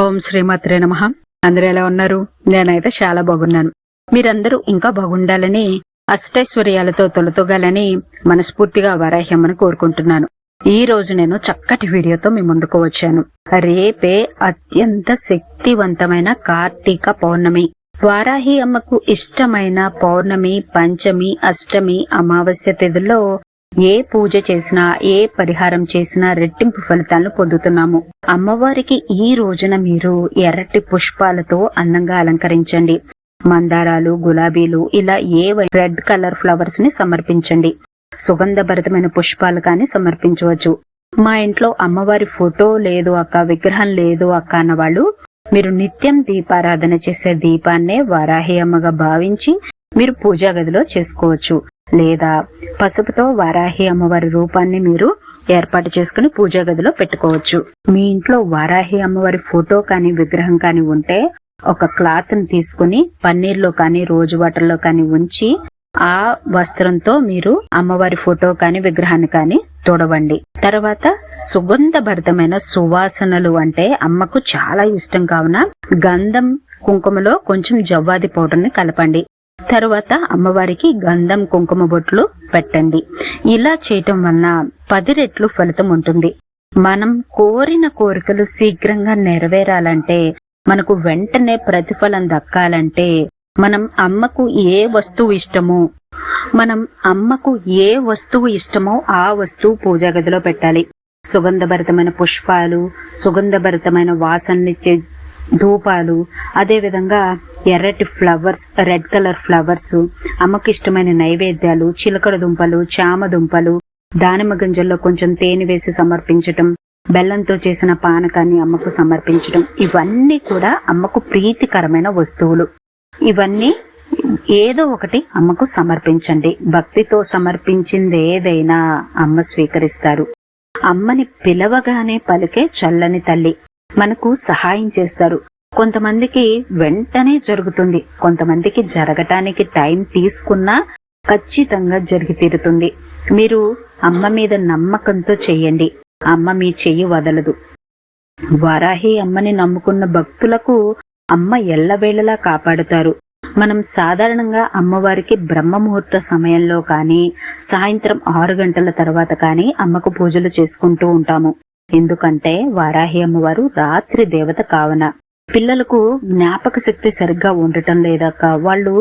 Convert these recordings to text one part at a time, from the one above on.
ఓం శ్రీమాత్రే నమ. అందరూ ఎలా ఉన్నారు? నేనైతే చాలా బాగున్నాను. మీరందరూ ఇంకా బాగుండాలని అష్టైశ్వర్యాలతో తొలతొగాలని మనస్ఫూర్తిగా వరాహ్యమని కోరుకుంటున్నాను. ఈ రోజు నేను చక్కటి వీడియోతో మీ ముందుకు వచ్చాను. రేపే అత్యంత శక్తివంతమైన కార్తీక పౌర్ణమి. వారాహి అమ్మకు ఇష్టమైన పౌర్ణమి పంచమి అష్టమి అమావాస్య తిథుల్లో ఏ పూజ చేసినా ఏ పరిహారం చేసినా రెట్టింపు ఫలితాలను పొందుతున్నాము. అమ్మవారికి ఈ రోజున మీరు ఎర్రటి పుష్పాలతో అందంగా అలంకరించండి. మందారాలు గులాబీలు ఇలా ఏ రెడ్ కలర్ ఫ్లవర్స్ని సమర్పించండి. సుగంధభరితమైన పుష్పాలు కానీ సమర్పించవచ్చు. మా ఇంట్లో అమ్మవారి ఫోటో లేదు అక్క విగ్రహం లేదు అక్క అన్న వాళ్ళు మీరు నిత్యం దీపారాధన చేసే దీపాన్నే వారాహి అమ్మగా భావించి మీరు పూజా గదిలో చేసుకోవచ్చు. లేదా పసుపుతో వారాహి అమ్మవారి రూపాన్ని మీరు ఏర్పాటు చేసుకుని పూజా గదిలో పెట్టుకోవచ్చు. మీ ఇంట్లో వారాహి అమ్మవారి ఫోటో కానీ విగ్రహం కానీ ఉంటే ఒక క్లాత్ని తీసుకుని పన్నీర్లో కానీ రోజు వాటర్లో కానీ ఉంచి ఆ వస్త్రంతో మీరు అమ్మవారి ఫోటో కానీ విగ్రహాన్ని కానీ తొడవండి. తర్వాత సుగంధభరితమైన సువాసనలు అంటే అమ్మకు చాలా ఇష్టం కావున గంధం కుంకుమలో కొంచెం జవ్వాది పౌడర్ని కలపండి. తర్వాత అమ్మవారికి గంధం కుంకుమ బొట్లు పెట్టండి. ఇలా చేయటం వలన పది రెట్లు ఫలితం ఉంటుంది. మనం కోరిన కోరికలు శీఘ్రంగా నెరవేరాలంటే మనకు వెంటనే ప్రతిఫలం దక్కాలంటే మనం అమ్మకు ఏ వస్తువు ఇష్టమో మనం అమ్మకు ఏ వస్తువు ఇష్టమో ఆ వస్తువు పూజా గదిలో పెట్టాలి. సుగంధభరితమైన పుష్పాలు సుగంధభరితమైన వాసననిచ్చే ధూపాలు అదే విధంగా ఎర్రటి ఫ్లవర్స్ రెడ్ కలర్ ఫ్లవర్స్ అమ్మకి ఇష్టమైన నైవేద్యాలు చిలకడ దుంపలు చామ దుంపలు దానిమ్మ గింజల్లో కొంచెం తేనె వేసి సమర్పించటం బెల్లంతో చేసిన పానకాన్ని అమ్మకు సమర్పించటం ఇవన్నీ కూడా అమ్మకు ప్రీతికరమైన వస్తువులు. ఇవన్నీ ఏదో ఒకటి అమ్మకు సమర్పించండి. భక్తితో సమర్పించింది ఏదైనా అమ్మ స్వీకరిస్తారు. అమ్మని పిలవగానే పలికే చల్లని తల్లి. మనకు సహాయం చేస్తారు. కొంతమందికి వెంటనే జరుగుతుంది. కొంతమందికి జరగటానికి టైం తీసుకున్నా ఖచ్చితంగా జరిగి తీరుతుంది. మీరు అమ్మ మీద నమ్మకంతో చెయ్యండి అమ్మ మీ చెయ్యి వదలదు. వారాహి అమ్మని నమ్ముకున్న భక్తులకు అమ్మ ఎల్లవేళలా కాపాడుతారు. మనం సాధారణంగా అమ్మవారికి బ్రహ్మ ముహూర్త సమయంలో కానీ సాయంత్రం ఆరు గంటల తర్వాత కానీ అమ్మకు పూజలు చేసుకుంటూ ఉంటాము. ఎందుకంటే వారాహి అమ్మవారు రాత్రి దేవత కావన. పిల్లలకు జ్ఞాపక శక్తి సరిగ్గా ఉండటం లేదక్క వాళ్ళు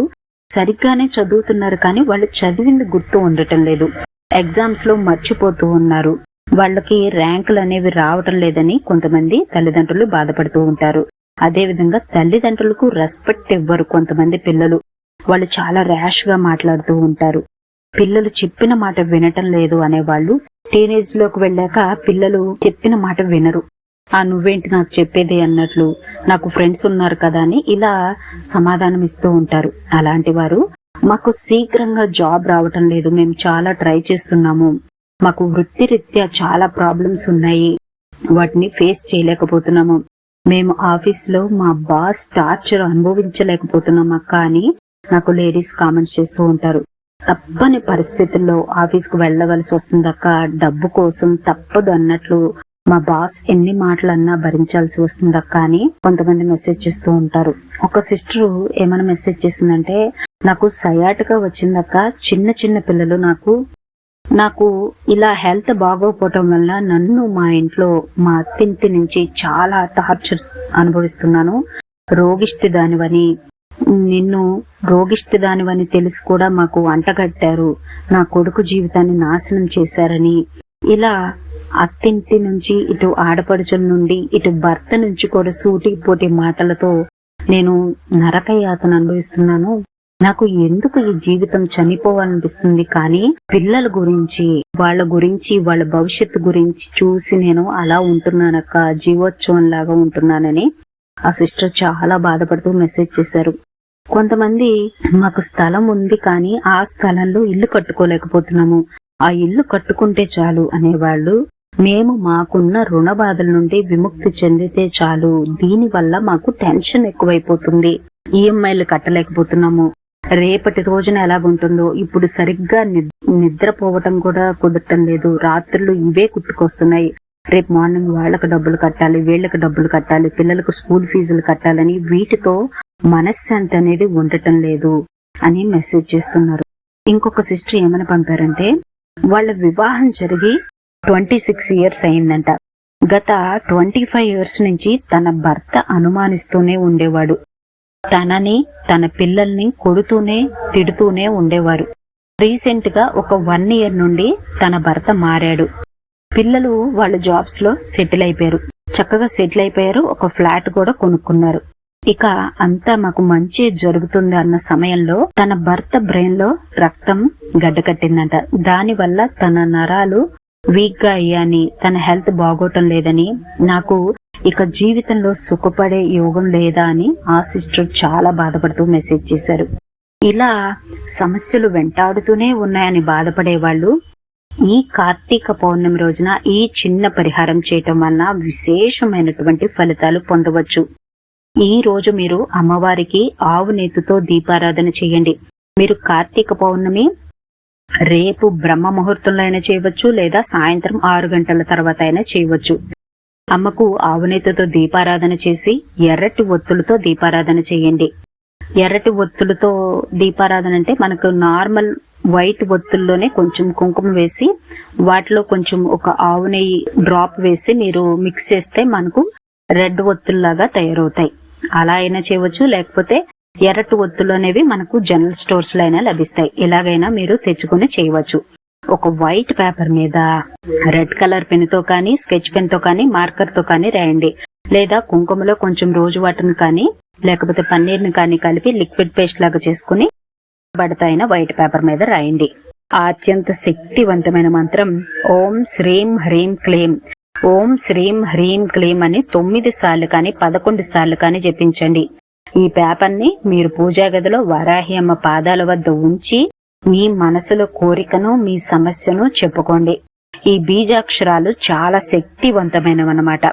సరిగ్గానే చదువుతున్నారు కానీ వాళ్ళు చదివింది గుర్తు ఉండటం లేదు. ఎగ్జామ్స్లో మర్చిపోతూ ఉన్నారు. వాళ్ళకి ర్యాంకులు అనేవి రావటం లేదని కొంతమంది తల్లిదండ్రులు బాధపడుతూ ఉంటారు. అదే విధంగా తల్లిదండ్రులకు రెస్పెక్ట్ ఇవ్వరు కొంతమంది పిల్లలు. వాళ్ళు చాలా ర్యాష్గా మాట్లాడుతూ ఉంటారు. పిల్లలు చెప్పిన మాట వినటం లేదు అనేవాళ్ళు టీనేజ్లోకి వెళ్ళాక పిల్లలు చెప్పిన మాట వినరు. ఆ నువ్వేంటి నాకు చెప్పేది అన్నట్లు? నాకు ఫ్రెండ్స్ ఉన్నారు కదా అని ఇలా సమాధానం ఇస్తూ ఉంటారు. అలాంటి వారు మాకు శీఘ్రంగా జాబ్ రావటం లేదు. మేము చాలా ట్రై చేస్తున్నాము. మాకు వృత్తిరీత్యా చాలా ప్రాబ్లమ్స్ ఉన్నాయి. వాటిని ఫేస్ చేయలేకపోతున్నాము. మేము ఆఫీస్లో మా బాస్ టార్చర్ అనుభవించలేకపోతున్నాం అక్క అని నాకు లేడీస్ కామెంట్స్ చేస్తూ ఉంటారు. తప్పని పరిస్థితుల్లో ఆఫీస్కు వెళ్ళవలసి వస్తుందక్క. డబ్బు కోసం తప్పదు అన్నట్లు మా బాస్ ఎన్ని మాటలన్నా భరించాల్సి వస్తుందక్క అని కొంతమంది మెసేజ్ చేస్తూ ఉంటారు. ఒక సిస్టర్ ఏమైనా మెసేజ్ చేసిందంటే నాకు సయాటుగా వచ్చిందక్క. చిన్న చిన్న పిల్లలు నాకు నాకు ఇలా హెల్త్ బాగోపోవటం వల్ల నన్ను మా ఇంట్లో మా అత్తింటి నుంచి చాలా టార్చర్ అనుభవిస్తున్నాను. రోగిష్టి దానివని నిన్ను రోగిష్టి దానివని తెలిసి కూడా మాకు అంటగట్టారు నా కొడుకు జీవితాన్ని నాశనం చేశారని. ఇలా అత్తింటి నుంచి ఇటు ఆడపడుచుల నుండి ఇటు భర్త నుంచి కూడా సూటి పోటీ మాటలతో నేను నరకయాతను అనుభవిస్తున్నాను. నాకు ఎందుకు ఈ జీవితం చనిపోవాలనిపిస్తుంది? కానీ పిల్లల గురించి వాళ్ళ గురించి వాళ్ళ భవిష్యత్తు గురించి చూసి నేను అలా ఉంటున్నానక్క జీవోత్సవం లాగా ఉంటున్నానని ఆ సిస్టర్ చాలా బాధపడుతూ మెసేజ్ చేశారు. కొంతమంది మాకు స్థలం ఉంది కానీ ఆ స్థలంలో ఇల్లు కట్టుకోలేకపోతున్నాము. ఆ ఇల్లు కట్టుకుంటే చాలు అనేవాళ్ళు మేము మాకున్న రుణ బాధల నుండి విముక్తి చెందితే చాలు. దీని వల్ల మాకు టెన్షన్ ఎక్కువైపోతుంది. ఈఎంఐలు కట్టలేకపోతున్నాము. రేపటి రోజున ఎలాగుంటుందో ఇప్పుడు సరిగ్గా నిద్రపోవటం కూడా కుదరటం లేదు. రాత్రులు ఇవే గుర్తుకొస్తున్నాయి. రేపు మార్నింగ్ వాళ్ళకు డబ్బులు కట్టాలి వీళ్ళకి డబ్బులు కట్టాలి పిల్లలకు స్కూల్ ఫీజులు కట్టాలని వీటితో మనశ్శాంతి అనేది ఉండటం లేదు అని మెసేజ్ చేస్తున్నారు. ఇంకొక సిస్టర్ ఏమని పంపారంటే వాళ్ళ వివాహం జరిగి ట్వంటీ సిక్స్ ఇయర్స్ అయిందంట. గత ట్వంటీ ఫైవ్ ఇయర్స్ నుంచి తన భర్త అనుమానిస్తూనే ఉండేవాడు. తనని తన పిల్లల్ని కొడుతూనే తిడుతూనే ఉండేవారు. రీసెంట్గా ఒక వన్ ఇయర్ నుండి తన భర్త మారాడు. పిల్లలు వాళ్ళ జాబ్స్లో సెటిల్ అయిపోయారు. చక్కగా సెటిల్ అయిపోయారు. ఒక ఫ్లాట్ కూడా కొనుక్కున్నారు. ఇక అంతా మాకు మంచి జరుగుతుంది అన్న సమయంలో తన భర్త బ్రెయిన్లో రక్తం గడ్డకట్టిందంట దాని వల్ల తన నరాలు వీక్గా అయ్యాని తన హెల్త్ బాగోటం లేదని నాకు ఇక జీవితంలో సుఖపడే యోగం లేదా అని ఆ సిస్టర్ చాలా బాధపడుతూ మెసేజ్ చేశారు. ఇలా సమస్యలు వెంటాడుతూనే ఉన్నాయని బాధపడే వాళ్ళు ఈ కార్తీక పౌర్ణమి రోజున ఈ చిన్న పరిహారం చేయటం వలన విశేషమైనటువంటి ఫలితాలు పొందవచ్చు. ఈ రోజు మీరు అమ్మవారికి ఆవు నేతితో దీపారాధన చేయండి. మీరు కార్తీక పౌర్ణమి రేపు బ్రహ్మ ముహూర్తంలో అయినా చేయవచ్చు లేదా సాయంత్రం ఆరు గంటల తర్వాత అయినా చేయవచ్చు. అమ్మకు ఆవునేతతో దీపారాధన చేసి ఎర్రటి ఒత్తులతో దీపారాధన చేయండి. ఎర్రటి ఒత్తులతో దీపారాధన అంటే మనకు నార్మల్ వైట్ ఒత్తుల్లోనే కొంచెం కుంకుమ వేసి వాటిలో కొంచెం ఒక ఆవు నెయ్యి డ్రాప్ వేసి మీరు మిక్స్ చేస్తే మనకు రెడ్ ఒత్తుల్లాగా తయారవుతాయి. అలా అయినా చేయవచ్చు లేకపోతే ఎర్రటి ఒత్తులు అనేవి మనకు జనరల్ స్టోర్స్లో అయినా లభిస్తాయి. ఎలాగైనా మీరు తెచ్చుకుని చేయవచ్చు. ఒక వైట్ పేపర్ మీద రెడ్ కలర్ పెన్తో కానీ స్కెచ్ పెన్తో కానీ మార్కర్తో కానీ రాయండి. లేదా కుంకుమలో కొంచెం రోజు వాటర్ని కానీ లేకపోతే పన్నీర్ని కానీ కలిపి లిక్విడ్ పేస్ట్ లాగా చేసుకుని పడతాయిన వైట్ పేపర్ మీద రాయండి. అత్యంత శక్తివంతమైన మంత్రం ఓం శ్రీం హ్రీం క్లీం. ఓం శ్రీం హ్రీం క్లీం అని తొమ్మిది సార్లు కానీ పదకొండు సార్లు కానీ జపించండి. ఈ పేపర్ని మీరు పూజా గదిలో వరాహి అమ్మ పాదాల వద్ద ఉంచి మీ మనసులో కోరికను మీ సమస్యను చెప్పుకోండి. ఈ బీజాక్షరాలు చాలా శక్తివంతమైనవన్నమాట.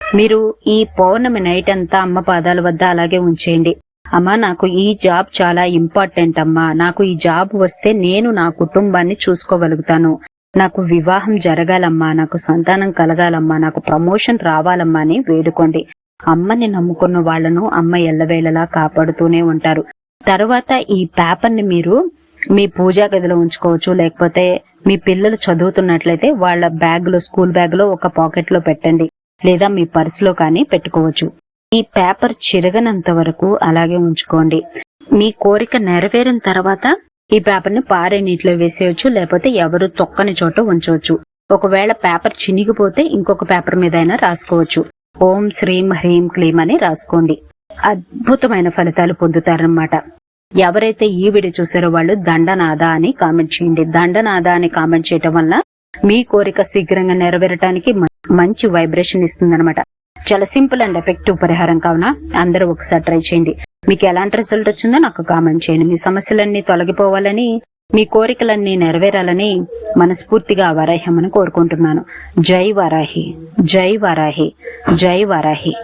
మీరు ఈ పౌర్ణమి నైట్ అంతా అమ్మ పాదాల వద్ద అలాగే ఉంచేయండి. అమ్మా నాకు ఈ జాబ్ చాలా ఇంపార్టెంట్ అమ్మా. నాకు ఈ జాబ్ వస్తే నేను నా కుటుంబాన్ని చూసుకోగలుగుతాను. నాకు వివాహం జరగాలమ్మా నాకు సంతానం కలగాలమ్మా నాకు ప్రమోషన్ రావాలమ్మా అని వేడుకోండి. అమ్మని నమ్ముకున్న వాళ్ళను అమ్మ ఎల్లవేళలా కాపాడుతూనే ఉంటారు. తర్వాత ఈ పేపర్ని మీరు మీ పూజా గదిలో ఉంచుకోవచ్చు. లేకపోతే మీ పిల్లలు చదువుతున్నట్లయితే వాళ్ళ బ్యాగ్లో స్కూల్ బ్యాగ్లో ఒక పాకెట్లో పెట్టండి. లేదా మీ పర్సులో కానీ పెట్టుకోవచ్చు. ఈ పేపర్ చిరగనంత వరకు అలాగే ఉంచుకోండి. మీ కోరిక నెరవేరిన తర్వాత ఈ పేపర్ని పారే నీటిలో వేసేయచ్చు లేకపోతే ఎవరు తొక్కని చోట ఉంచవచ్చు. ఒకవేళ పేపర్ చినిగిపోతే ఇంకొక పేపర్ మీద అయినా రాసుకోవచ్చు. ఓం శ్రీం హ్రీం క్లీం అని రాసుకోండి. అద్భుతమైన ఫలితాలు పొందుతారన్నమాట. ఎవరైతే ఈ వీడియో చూసారో వాళ్ళు దండనాదా అని కామెంట్ చేయండి. దండనాదా అని కామెంట్ చేయటం వల్ల మీ కోరిక శీఘ్రంగా నెరవేరటానికి మంచి వైబ్రేషన్ ఇస్తుందన్నమాట. చాలా సింపుల్ అండ్ ఎఫెక్టివ్ పరిహారం కావున అందరూ ఒకసారి ట్రై చేయండి. మీకు ఎలాంటి రిజల్ట్ వచ్చిందో నాకు కామెంట్ చేయండి. మీ సమస్యలన్నీ తొలగిపోవాలని మీ కోరికలన్నీ నెరవేరాలని మనస్ఫూర్తిగా వరాహ్యమని కోరుకుంటున్నాను. జై వరాహి జై వరాహి జై వరాహి.